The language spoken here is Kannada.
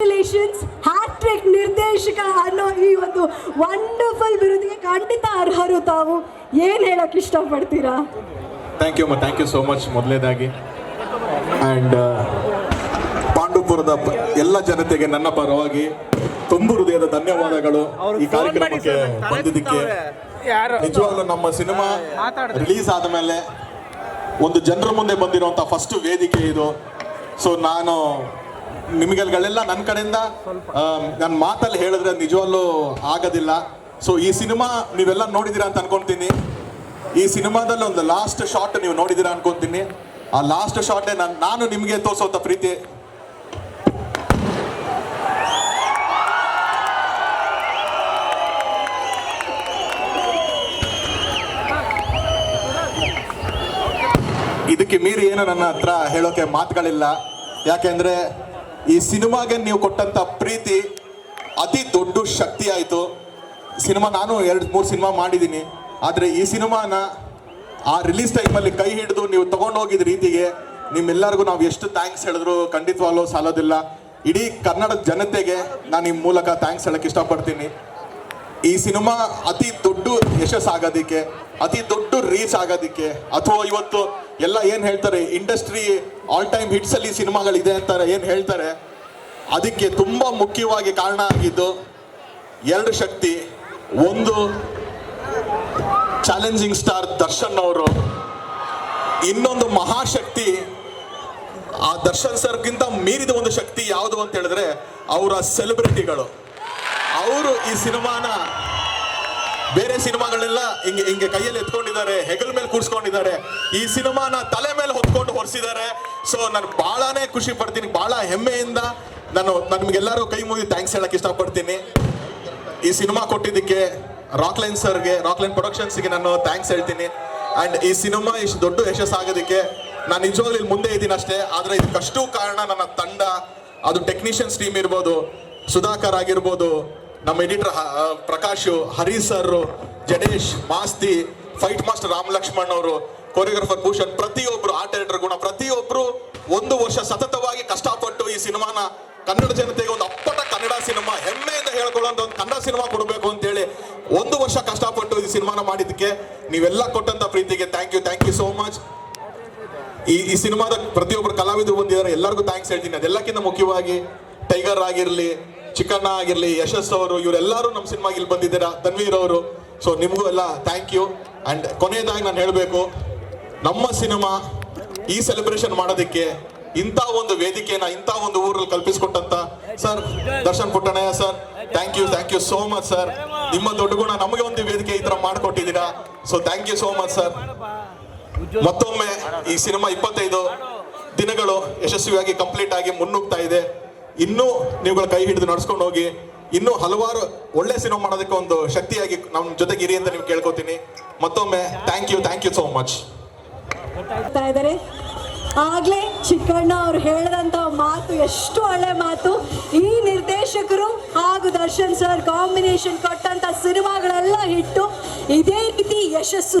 ಕಂಗ್ರ್ಯಾಚುಲೇಷನ್ಸ್ ಹ್ಯಾಟ್ರಿಕ್ ನಿರ್ದೇಶಕ ಅನ್ನೋ ಈ ಒಂದು ವಂಡರ್ಫುಲ್ ಬಿರುದಿಗೆ ಖಂಡಿತ ಅರ್ಹರು ತಾವು. ಏನ್ ಹೇಳಕ್ ಇಷ್ಟಪಡ್ತೀರಾ? ಥ್ಯಾಂಕ್ ಯು ಅಮ್ಮ. ಥ್ಯಾಂಕ್ ಯು ಸೋ ಮಚ್ ಮೊದಲೇದಾಗಿ. ಆ್ಯಂಡ್ ಪಾಂಡುಪುರದ ಪ- ಎಲ್ಲ ಜನತೆಗೆ ನನ್ನ ಪರವಾಗಿ ತುಂಬು ಹೃದಯದ ಧನ್ಯವಾದಗಳು ಈ ಕಾರ್ಯಕ್ರಮಕ್ಕೆ ಬಂದಿದ್ದಕ್ಕೆ. ಯಾರು? ನಿಜವಾಗ್ಲೂ ನಮ್ಮ ಸಿನಿಮಾ ರಿಲೀಸ್ ಆದ ಮೇಲೆ ಒಂದು ಜನರ ಮುಂದೆ ಬಂದಿರುವಂಥ ಫಸ್ಟ್ ವೇದಿಕೆ ಇದು. ಸೊ ನಾನು ನಿಮಗೆಲ್ಲ ನನ್ನ ಕಡೆಯಿಂದ ನನ್ನ ಮಾತಲ್ಲಿ ಹೇಳಿದ್ರೆ ನಿಜವಲ್ಲೂ ಆಗೋದಿಲ್ಲ. ಸೊ ಈ ಸಿನಿಮಾ ನೀವೆಲ್ಲ ನೋಡಿದ್ದೀರಾ ಅಂತ ಅನ್ಕೊಂತೀನಿ. ಈ ಸಿನಿಮಾದಲ್ಲಿ ಒಂದು ಲಾಸ್ಟ್ ಶಾಟ್ ನೀವು ನೋಡಿದ್ದೀರಾ ಅನ್ಕೊಂತೀನಿ. ಆ ಲಾಸ್ಟ್ ಶಾಟೇ ನಾನು ನಾನು ನಿಮಗೆ ತೋರಿಸೋಂಥ ಪ್ರೀತಿ. ಇದಕ್ಕೆ ಮೀರಿ ಏನು ನನ್ನ ಹತ್ರ ಹೇಳೋಕೆ ಮಾತುಗಳಿಲ್ಲ. ಯಾಕೆಂದ್ರೆ ಈ ಸಿನಿಮಾಗೆ ನೀವು ಕೊಟ್ಟಂತ ಪ್ರೀತಿ ಅತಿ ದೊಡ್ಡ ಶಕ್ತಿ ಆಯಿತು. ಸಿನಿಮಾ ನಾನು ಎರಡು ಮೂರು ಸಿನಿಮಾ ಮಾಡಿದ್ದೀನಿ. ಆದರೆ ಈ ಸಿನಿಮಾನ ಆ ರಿಲೀಸ್ ಟೈಮಲ್ಲಿ ಕೈ ಹಿಡಿದು ನೀವು ತಗೊಂಡೋಗಿದ ರೀತಿಗೆ ನಿಮ್ಮೆಲ್ಲರಿಗೂ ನಾವು ಎಷ್ಟು ಥ್ಯಾಂಕ್ಸ್ ಹೇಳಿದ್ರು. ಖಂಡಿತವಾಗ್ಲೂ ಸಾಲೋದಿಲ್ಲ. ಇಡೀ ಕನ್ನಡದ ಜನತೆಗೆ ನಾನು ನಿಮ್ಮ ಮೂಲಕ ಥ್ಯಾಂಕ್ಸ್ ಹೇಳಕ್ಕೆ ಇಷ್ಟಪಡ್ತೀನಿ. ಈ ಸಿನಿಮಾ ಅತಿ ದೊಡ್ಡ ಯಶಸ್ ಆಗೋದಕ್ಕೆ ಅತಿ ದೊಡ್ಡ ರೀಚ್ ಆಗೋದಕ್ಕೆ, ಅಥವಾ ಇವತ್ತು ಎಲ್ಲ ಏನು ಹೇಳ್ತಾರೆ ಇಂಡಸ್ಟ್ರಿ ಆಲ್ ಟೈಮ್ ಹಿಟ್ಸ್ ಅಲ್ಲಿ ಸಿನಿಮಾಗಳಿದೆ ಅಂತಾರೆ, ಏನು ಹೇಳ್ತಾರೆ, ಅದಕ್ಕೆ ತುಂಬ ಮುಖ್ಯವಾಗಿ ಕಾರಣ ಆಗಿದ್ದು ಎರಡು ಶಕ್ತಿ. ಒಂದು ಚಾಲೆಂಜಿಂಗ್ ಸ್ಟಾರ್ ದರ್ಶನ್ ಅವರು, ಇನ್ನೊಂದು ಮಹಾಶಕ್ತಿ. ಆ ದರ್ಶನ್ ಸರ್ಗಿಂತ ಮೀರಿದ ಒಂದು ಶಕ್ತಿ ಯಾವುದು ಅಂತ ಹೇಳಿದ್ರೆ, ಅವರ ಸೆಲೆಬ್ರಿಟಿಗಳು ಅವರು ಈ ಸಿನಿಮಾನ ಬೇರೆ ಸಿನಿಮಾಗಳೆಲ್ಲ ಹಿಂಗೆ ಹಿಂಗೆ ಕೈಯಲ್ಲಿ ಎತ್ಕೊಂಡಿದ್ದಾರೆ, ಹೆಗಲ್ ಮೇಲೆ ಕೂರಿಸ್ಕೊಂಡಿದ್ದಾರೆ ಈ ಸಿನಿಮಾನ ತಲೆ ಮೇಲೆ ಹೊತ್ಕೊಂಡು ಹೊರಿಸಿದ್ದಾರೆ ಸೊ ನಾನು ಬಹಳನೇ ಖುಷಿ ಪಡ್ತೀನಿ ಬಹಳ ಹೆಮ್ಮೆಯಿಂದ ನಾನು ನಮಗೆಲ್ಲರೂ ಕೈ ಮುಗಿದು ಥ್ಯಾಂಕ್ಸ್ ಹೇಳಕ್ ಇಷ್ಟಪಡ್ತೀನಿ. ಈ ಸಿನಿಮಾ ಕೊಟ್ಟಿದ್ದಕ್ಕೆ ರಾಕ್ ಲೈನ್ ಸರ್ಗೆ ರಾಕ್ ರಾಕ್ಲೈನ್ ಪ್ರೊಡಕ್ಷನ್ಸ್ಗೆ ನಾನು ಥ್ಯಾಂಕ್ಸ್ ಹೇಳ್ತೀನಿ. ಅಂಡ್ ಈ ಸಿನಿಮಾ ಇಷ್ಟು ದೊಡ್ಡ ಯಶಸ್ಸು ಆಗೋದಕ್ಕೆ ನಾನು ನಿಜವಾಗ್ಲೂ ಇಲ್ಲಿ ಮುಂದೆ ಇದ್ದೀನಿ ಅಷ್ಟೇ. ಆದರೆ ಇದಕ್ಕಷ್ಟು ಕಾರಣ ನನ್ನ ತಂಡ, ಅದು ಟೆಕ್ನಿಷಿಯನ್ಸ್ ಟೀಮ್ ಇರ್ಬೋದು, ಸುಧಾಕರ್ ಆಗಿರ್ಬೋದು ನಮ್ಮ editor Prakash Hari sir Jadesh Masti, fight master Ram Lakshman ಅವರು, ಕೊರಿಯೋಗ್ರಫರ್ ಭೂಷಣ್, ಪ್ರತಿಯೊಬ್ರು ಆರ್ಟ್ ಡೈರೆಕ್ಟರ್ ಗುಣ, ಪ್ರತಿಯೊಬ್ರು ಒಂದು ವರ್ಷ ಸತತವಾಗಿ ಕಷ್ಟಪಟ್ಟು ಈ ಸಿನಿಮಾನ ಕನ್ನಡ ಜನತೆಗೆ ಒಂದು ಅಪ್ಪಟ ಕನ್ನಡ ಸಿನಿಮಾ, ಹೆಮ್ಮೆಯಿಂದ ಹೇಳ್ಕೊಳ್ಳೋಂಥ ಒಂದು ಕನ್ನಡ ಸಿನಿಮಾ ಕೊಡಬೇಕು ಅಂತೇಳಿ ಒಂದು ವರ್ಷ ಕಷ್ಟಪಟ್ಟು ಈ ಸಿನಿಮಾನ ಮಾಡಿದ್ದಕ್ಕೆ ನೀವೆಲ್ಲ ಕೊಟ್ಟಂತ ಪ್ರೀತಿಗೆ thank you thank you so much ಈ ಈ ಸಿನಿಮಾದ ಪ್ರತಿಯೊಬ್ಬರು ಕಲಾವಿದರು ಬಂದಿದ್ದಾರೆ, ಎಲ್ಲರಿಗೂ ಥ್ಯಾಂಕ್ಸ್ ಹೇಳ್ತೀನಿ. ಅದೆಲ್ಲಕ್ಕಿಂತ ಮುಖ್ಯವಾಗಿ ಟೈಗರ್ ಆಗಿರಲಿ ಚಿಕ್ಕಣ್ಣ ಆಗಿರಲಿ ಯಶಸ್ ಅವರು, ಇವರೆಲ್ಲರೂ ನಮ್ಮ ಸಿನಿಮಾಗೆ ಇಲ್ಲಿ ಬಂದಿದ್ದೀರಾ? ತನ್ವೀರ್ ಅವರು. ಸೊ ನಿಮಗೂ ಎಲ್ಲ ಥ್ಯಾಂಕ್ ಯು ಅಂಡ್ ಕೊನೆಯದಾಗಿ ನಾನು ಹೇಳಬೇಕು, ನಮ್ಮ ಸಿನಿಮಾ ಈ ಸೆಲೆಬ್ರೇಷನ್ ಮಾಡೋದಕ್ಕೆ ಇಂಥ ಒಂದು ವೇದಿಕೆನ, ಇಂಥ ಒಂದು ಊರಲ್ಲಿ ಕಲ್ಪಿಸಿಕೊಟ್ಟಂತ sir, Darshan Puttannaiah sir thank you thank you so much sir ನಿಮ್ಮ ದೊಡ್ಡ ಗುಣ ನಮಗೆ ಒಂದು ವೇದಿಕೆ ಈ ಥರ ಮಾಡಿಕೊಟ್ಟಿದ್ದೀರಾ? So thank you so much sir ಮತ್ತೊಮ್ಮೆ ಈ ಸಿನಿಮಾ ಇಪ್ಪತ್ತೈದು ದಿನಗಳು ಯಶಸ್ವಿಯಾಗಿ ಕಂಪ್ಲೀಟ್ ಆಗಿ ಮುನ್ನುಗ್ತಾ ಇದೆ. ಇನ್ನೂ ನೀವುಗಳ ಕೈ ಹಿಡಿದು ನಡ್ಸ್ಕೊಂಡು ಹೋಗಿ, ಇನ್ನೂ ಹಲವಾರು ಒಳ್ಳೆ ಸಿನಿಮಾ ಮಾಡೋದಕ್ಕೆ ಒಂದು ಶಕ್ತಿಯಾಗಿ ನಮ್ಮ ಜೊತೆಗೆ ಇರಿ ಅಂತ ನೀವು ಕೇಳ್ಕೊತೀನಿ. ಮತ್ತೊಮ್ಮೆ thank you thank you so much ಆಗ್ಲೇ ಚಿಕ್ಕಣ್ಣ ಅವ್ರು ಹೇಳಿದಂತ ಮಾತು, ಎಷ್ಟು ಒಳ್ಳೆ ಮಾತು. ಈ ನಿರ್ದೇಶಕರು ಹಾಗೂ ದರ್ಶನ್ ಸರ್ ಕಾಂಬಿನೇಷನ್ ಕೊಟ್ಟಂತ ಸಿನಿಮಾಗಳೆಲ್ಲ ಹಿಟ್ಟು, ಇದೇ ರೀತಿ ಯಶಸ್ಸು.